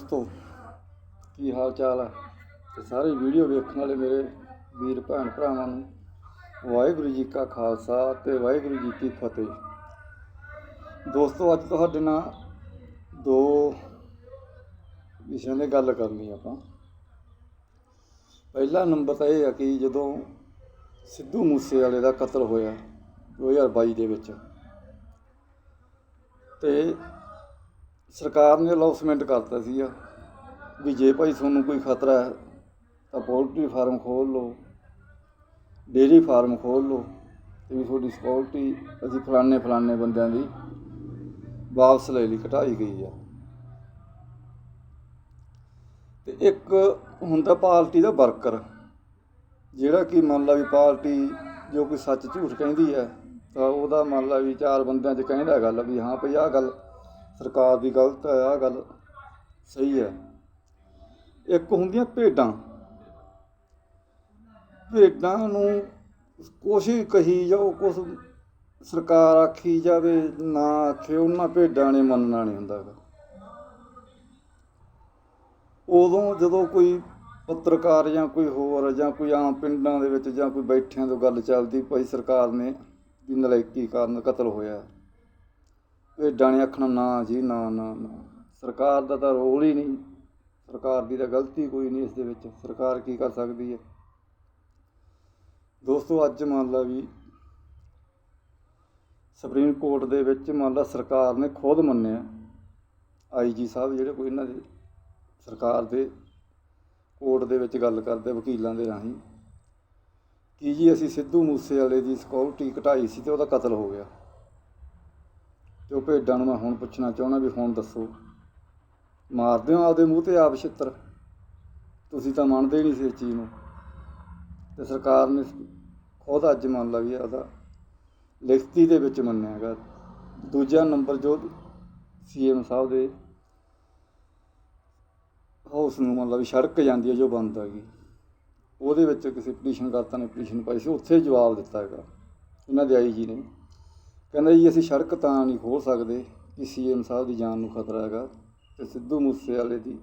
ਦੋਸਤੋ, ਕੀ ਹਾਲ ਚਾਲ ਹੈ? ਤੇ ਸਾਰੇ ਵੀਡੀਓ ਵੇਖਣ ਵਾਲੇ ਮੇਰੇ ਵੀਰ ਭੈਣ ਭਰਾਵਾਂ ਨੂੰ ਵਾਹਿਗੁਰੂ ਜੀ ਕਾ ਖਾਲਸਾ ਤੇ ਵਾਹਿਗੁਰੂ ਜੀ ਕੀ ਫਤਿਹ। ਦੋਸਤੋ, ਅੱਜ ਤੁਹਾਡੇ ਨਾਲ ਦੋ ਵਿਸ਼ਿਆਂ 'ਤੇ ਗੱਲ ਕਰਨੀ ਆਪਾਂ। ਪਹਿਲਾ ਨੰਬਰ ਤਾਂ ਇਹ ਆ ਕਿ ਜਦੋਂ ਸਿੱਧੂ ਮੂਸੇ ਵਾਲੇ ਦਾ ਕਤਲ ਹੋਇਆ 2022 ਦੇ ਵਿੱਚ, ਤੇ ਸਰਕਾਰ ਨੇ ਅਨਾਉਂਸਮੈਂਟ ਕਰਤਾ ਸੀਗਾ ਵੀ ਜੇ ਭਾਈ ਤੁਹਾਨੂੰ ਕੋਈ ਖਤਰਾ ਹੈ, ਤਾਂ ਪੋਲਟਰੀ ਫਾਰਮ ਖੋਲ ਲਓ, ਡੇਅਰੀ ਫਾਰਮ ਖੋਲ ਲਓ ਤੇ ਵੀ ਤੁਹਾਡੀ ਸਿਕਿਉਰਿਟੀ ਅਸੀਂ ਫਲਾਣੇ ਫਲਾਣੇ ਬੰਦਿਆਂ ਦੀ ਵਾਪਸ ਲੈ ਲਈ ਘਟਾਈ ਗਈ ਆ। ਤੇ ਇੱਕ ਹੁੰਦਾ ਪਾਰਟੀ ਦਾ ਵਰਕਰ, ਜਿਹੜਾ ਕਿ ਮੰਨ ਲਾ ਵੀ ਪਾਰਟੀ ਜੋ ਕੋਈ ਸੱਚ ਝੂਠ ਕਹਿੰਦੀ ਹੈ, ਤਾਂ ਉਹਦਾ ਮੰਨ ਲਾ ਵੀ ਚਾਰ ਬੰਦਿਆਂ 'ਚ ਕਹਿੰਦਾ ਗੱਲ ਵੀ ਹਾਂ ਭਈ ਆਹ ਗੱਲ ਸਰਕਾਰ ਦੀ ਗਲਤ ਹੈ, ਆਹ ਗੱਲ ਸਹੀ ਹੈ। ਇੱਕ ਹੁੰਦੀਆਂ ਭੇਡਾਂ। ਭੇਡਾਂ ਨੂੰ ਕੁਛ ਹੀ ਕਹੀ ਜਾਓ, ਕੁਛ ਸਰਕਾਰ ਆਖੀ ਜਾਵੇ, ਨਾ ਆਖੇ, ਉਹਨਾਂ ਭੇਡਾਂ ਨੇ ਮੰਨਣਾ ਨਹੀਂ ਹੁੰਦਾ ਗਾ। ਉਦੋਂ ਜਦੋਂ ਕੋਈ ਪੱਤਰਕਾਰ ਜਾਂ ਕੋਈ ਹੋਰ ਜਾਂ ਕੋਈ ਆਮ ਪਿੰਡਾਂ ਦੇ ਵਿੱਚ ਜਾਂ ਕੋਈ ਬੈਠਿਆਂ ਤੋਂ ਗੱਲ ਚੱਲਦੀ, ਭਾਈ ਸਰਕਾਰ ਨੇ ਵੀ ਨਲਾਇਕੀ ਕਾਰਨ ਕਤਲ ਹੋਇਆ। ਭੇਡਾਂ ਨੇ ਆਖਣਾ, ਨਾ ਜੀ, ਨਾ ਨਾ ਨਾ। ਸਰਕਾਰ ਦਾ ਤਾਂ ਰੋਲ ਹੀ ਨਹੀਂ। ਸਰਕਾਰ ਦੀ ਤਾਂ ਗਲਤੀ ਕੋਈ ਨਹੀਂ ਇਸ ਦੇ ਵਿੱਚ। ਸਰਕਾਰ ਕੀ ਕਰ ਸਕਦੀ ਹੈ? ਦੋਸਤੋ, ਅੱਜ ਮੰਨ ਲਾ ਵੀ ਸੁਪਰੀਮ ਕੋਰਟ ਦੇ ਵਿੱਚ ਮੰਨ ਲਾ ਸਰਕਾਰ ਨੇ ਖੁਦ ਮੰਨਿਆ। ਆਈਜੀ ਸਾਹਿਬ ਜਿਹੜੇ ਕੋਈ ਇਹਨਾਂ ਦੇ ਸਰਕਾਰ ਦੇ ਕੋਰਟ ਦੇ ਵਿੱਚ ਗੱਲ ਕਰਦੇ ਵਕੀਲਾਂ ਦੇ ਰਾਹੀਂ, ਕਿ ਜੀ ਅਸੀਂ ਸਿੱਧੂ ਮੂਸੇ ਵਾਲੇ ਦੀ ਸਿਕਿਉਰਿਟੀ ਘਟਾਈ ਸੀ ਤੇ ਉਹਦਾ ਕਤਲ ਹੋ ਗਿਆ। ਤੇ ਉਹ ਭੇਡਾਂ ਨੂੰ ਮੈਂ ਹੁਣ ਪੁੱਛਣਾ ਚਾਹੁੰਦਾ ਵੀ ਹੁਣ ਦੱਸੋ। ਮਾਰਦੇ ਹੋ ਆਪਦੇ ਮੂੰਹ ਤੇ ਆਪ ਛਿੱਤਰ? ਤੁਸੀਂ ਤਾਂ ਮੰਨਦੇ ਹੀ ਨਹੀਂ ਸੀ ਇਸ ਚੀਜ਼ ਨੂੰ। ਤੇ ਸਰਕਾਰ ਨੇ ਖੁਦ ਅੱਜ ਮੰਨ ਲਾ ਵੀ ਉਹਦਾ ਲਿਖਤੀ ਦੇ ਵਿੱਚ ਮੰਨਿਆ ਹੈਗਾ। ਦੂਜਾ ਨੰਬਰ ਜੋ ਸੀਐਮ ਸਾਹਿਬ ਦੇ ਹਾਊਸ ਨੂੰ ਮੰਨ ਲਾ ਵੀ ਸੜਕ ਜਾਂਦੀ ਹੈ ਜੋ ਬੰਦ ਹੈਗੀ ਉਹਦੇ ਵਿੱਚ ਕਿਸੇ ਪਟੀਸ਼ਨ ਕਰਤਾ ਨੇ ਪਟੀਸ਼ਨ ਪਾਈ ਸੀ, ਉੱਥੇ ਜਵਾਬ ਦਿੱਤਾ ਹੈਗਾ। ਇਹਨਾਂ ਦੇ ਆਈ ਜੀ ਨੇ। ਕਹਿੰਦਾ ਜੀ, ਅਸੀਂ ਸੜਕ ਤਾਂ ਨਹੀਂ ਖੋਲ ਸਕਦੇ। ਕਿ ਸੀਐਮ ਸਾਹਿਬ ਦੀ ਜਾਨ ਨੂੰ ਖਤਰਾ ਹੈਗਾ ਤੇ ਸਿੱਧੂ ਮੂਸੇਵਾਲੇ ਦੀ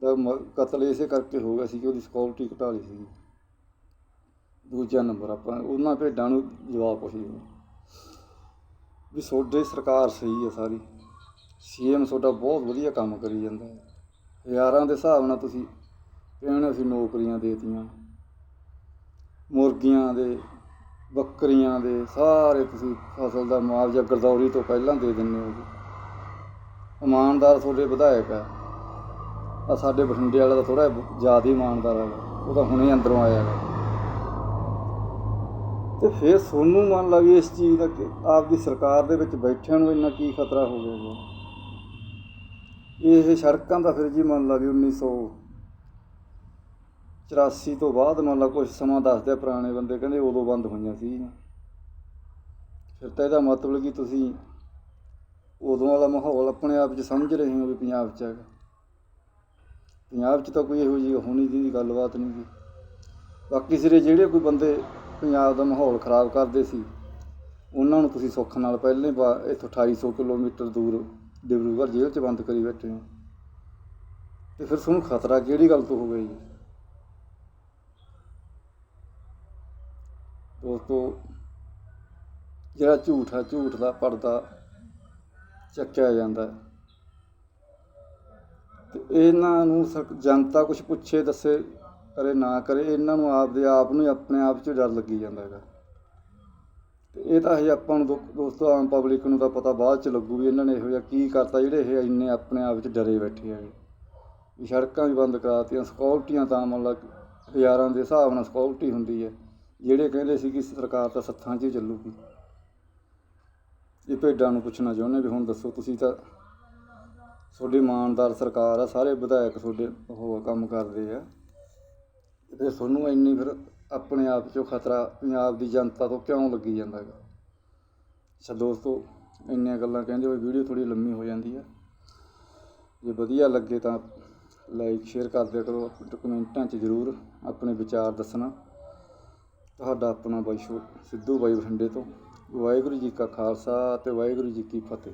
ਦਾ ਮ- ਕਤਲ ਇਸੇ ਕਰਕੇ ਹੋ ਗਿਆ ਸੀ ਕਿ ਉਹਦੀ ਸਿਕਿਉਰਿਟੀ ਘਟਾ ਲਈ ਸੀ। ਦੂਜਾ ਨੰਬਰ, ਆਪਾਂ ਉਹਨਾਂ ਭੇਡਾਂ ਨੂੰ ਜਵਾਬ ਪੁੱਛਦੇ ਵੀ ਤੁਹਾਡੇ ਸਰਕਾਰ ਸਹੀ ਹੈ ਸਾਰੀ। ਸੀਐਮ ਤੁਹਾਡਾ ਬਹੁਤ ਵਧੀਆ ਕੰਮ ਕਰੀ ਜਾਂਦਾ ਹੈ। ਹਜ਼ਾਰਾਂ ਦੇ ਹਿਸਾਬ ਨਾਲ ਤੁਸੀਂ ਕਹਿੰਦੇ ਅਸੀਂ ਨੌਕਰੀਆਂ ਦੇਤੀਆਂ। ਮੁਰਗੀਆਂ ਦੇ ਬੱਕਰੀਆਂ ਦੇ ਸਾਰੇ ਤੁਸੀਂ ਫਸਲ ਦਾ ਮੁਆਵਜ਼ਾ ਗਰਦੌਰੀ ਤੋਂ ਪਹਿਲਾਂ ਦੇ ਦਿੰਦੇ ਹੋ ਜੀ। ਇਮਾਨਦਾਰ ਤੁਹਾਡੇ ਵਿਧਾਇਕ ਆ। ਆ ਸਾਡੇ ਬਠਿੰਡੇ ਵਾਲਾ ਤਾਂ ਥੋੜਾ ਜ਼ਿਆਦਾ ਹੀ ਇਮਾਨਦਾਰ ਹੈਗਾ ਉਹ ਤਾਂ ਹੁਣੇ ਅੰਦਰੋਂ ਆਇਆ ਹੈਗਾ ਤੇ ਫਿਰ ਸੋਨੂੰ ਮੰਨ ਲਾ ਵੀ ਇਸ ਚੀਜ਼ ਦਾ ਕਿ ਆਪਦੀ ਸਰਕਾਰ ਦੇ ਵਿੱਚ ਬੈਠਿਆਂ ਨੂੰ ਇੰਨਾ ਕੀ ਖਤਰਾ ਹੋ ਗਿਆ ਜੀ। ਇਹ ਸੜਕਾਂ ਦਾ ਫਿਰ ਜੀ ਮੰਨ ਲਾ ਵੀ 1984 ਤੋਂ ਬਾਅਦ ਮੰਨ ਲਾ ਕੁਝ ਸਮਾਂ ਦੱਸਦੇ ਆ ਪੁਰਾਣੇ ਬੰਦੇ, ਕਹਿੰਦੇ ਉਦੋਂ ਬੰਦ ਹੋਈਆਂ ਸੀ। ਫਿਰ ਤਾਂ ਇਹਦਾ ਮਤਲਬ ਕਿ ਤੁਸੀਂ ਉਦੋਂ ਵਾਲਾ ਮਾਹੌਲ ਆਪਣੇ ਆਪ 'ਚ ਸਮਝ ਰਹੇ ਹੋ ਵੀ ਪੰਜਾਬ 'ਚ ਹੈਗਾ। ਪੰਜਾਬ 'ਚ ਤਾਂ ਕੋਈ ਇਹੋ ਜਿਹੀ ਹੋਣੀ ਦੀ ਗੱਲਬਾਤ ਨਹੀਂ ਸੀ। ਬਾਕੀ ਸਿਰੇ ਜਿਹੜੇ ਕੋਈ ਬੰਦੇ ਪੰਜਾਬ ਦਾ ਮਾਹੌਲ ਖਰਾਬ ਕਰਦੇ ਸੀ, ਉਹਨਾਂ ਨੂੰ ਤੁਸੀਂ ਸੁੱਖ ਨਾਲ ਪਹਿਲੇ ਬਾ- ਇੱਥੋਂ 2800 ਕਿਲੋਮੀਟਰ ਦੂਰ ਡਿਬਰੂਗੜ੍ਹ ਜੇਲ੍ਹ 'ਚ ਬੰਦ ਕਰੀ ਬੈਠੇ ਹੋ। ਤੇ ਫਿਰ ਤੁਹਾਨੂੰ ਖਤਰਾ ਕਿਹੜੀ ਗੱਲ ਤੋਂ ਹੋ ਗਿਆ ਜੀ? ਦੋਸਤੋ ਜਿਹੜਾ ਝੂਠ ਹੈ ਝੂਠ ਦਾ ਪਰਦਾ ਚੱਕਿਆ ਜਾਂਦਾ ਹੈ। ਤੇ ਇਹਨਾਂ ਨੂੰ ਸਰ- ਜਨਤਾ ਕੁਝ ਪੁੱਛੇ, ਦੱਸੇ, ਕਰੇ, ਨਾ ਕਰੇ, ਇਹਨਾਂ ਨੂੰ ਆਪਦੇ ਆਪ ਨੂੰ ਹੀ ਆਪਣੇ ਆਪ 'ਚ ਡਰ ਲੱਗੀ ਜਾਂਦਾ ਹੈਗਾ। ਤੇ ਇਹ ਤਾਂ ਹਜੇ ਆਪਾਂ ਨੂੰ ਦੋ- ਦੋਸਤੋ, ਆਮ ਪਬਲਿਕ ਨੂੰ ਤਾਂ ਪਤਾ ਬਾਅਦ 'ਚ ਲੱਗੂ ਵੀ ਇਹਨਾਂ ਨੇ ਇਹੋ ਜਿਹਾ ਕੀ ਕਰਤਾ, ਜਿਹੜੇ ਇਹ ਇੰਨੇ ਆਪਣੇ ਆਪ 'ਚ ਡਰੇ ਬੈਠੇ ਹੈਗੇ। ਵੀ ਸੜਕਾਂ ਵੀ ਬੰਦ ਕਰਾਤੀਆਂ ਸਿਕਿਉਰਟੀਆਂ ਤਾਂ ਮਤਲਬ ਹਜ਼ਾਰਾਂ ਦੇ ਹਿਸਾਬ ਨਾਲ ਸਿਕਿਉਰਟੀ ਹੁੰਦੀ ਹੈ। ਜਿਹੜੇ ਕਹਿੰਦੇ ਸੀ ਕਿ ਸਰਕਾਰ ਤਾਂ ਸੱਥਾਂ 'ਚ ਹੀ ਚੱਲੂਗੀ। ਇਹ ਭੇਡਾਂ ਨੂੰ ਪੁੱਛਣਾ ਚਾਹੁੰਦੇ ਵੀ ਹੁਣ ਦੱਸੋ, ਤੁਸੀਂ ਤਾਂ ਤੁਹਾਡੀ ਇਮਾਨਦਾਰ ਸਰਕਾਰ ਆ, ਸਾਰੇ ਵਿਧਾਇਕ ਤੁਹਾਡੇ ਉਹ ਕੰਮ ਕਰਦੇ ਆ। ਤੇ ਤੁਹਾਨੂੰ ਇੰਨੀ ਫਿਰ ਆਪਣੇ ਆਪ 'ਚੋਂ ਖਤਰਾ ਪੰਜਾਬ ਦੀ ਜਨਤਾ ਤੋਂ ਕਿਉਂ ਲੱਗੀ ਜਾਂਦਾ ਹੈਗਾ? ਅੱਛਾ ਦੋਸਤੋ, ਇੰਨੀਆਂ ਗੱਲਾਂ ਕਹਿੰਦੇ ਹੋਏ ਵੀਡੀਓ ਥੋੜੀ ਲੰਮੀ ਹੋ ਜਾਂਦੀ ਆ। ਜੇ ਵਧੀਆ ਲੱਗੇ ਤਾਂ ਲਾਈਕ ਸ਼ੇਅਰ ਕਰਦੇ ਕਰੋ, ਕਮੈਂਟਾਂ 'ਚ ਜ਼ਰੂਰ ਆਪਣੇ ਵਿਚਾਰ ਦੱਸਣਾ। ਤੁਹਾਡਾ ਆਪਣਾ ਬਾਈ ਸ਼ੋ ਸਿੱਧੂ ਬਾਈ ਬਠਿੰਡੇ ਤੋਂ। ਵਾਹਿਗੁਰੂ ਜੀ ਕਾ ਖਾਲਸਾ ਅਤੇ ਵਾਹਿਗੁਰੂ ਜੀ ਕੀ ਫਤਿਹ।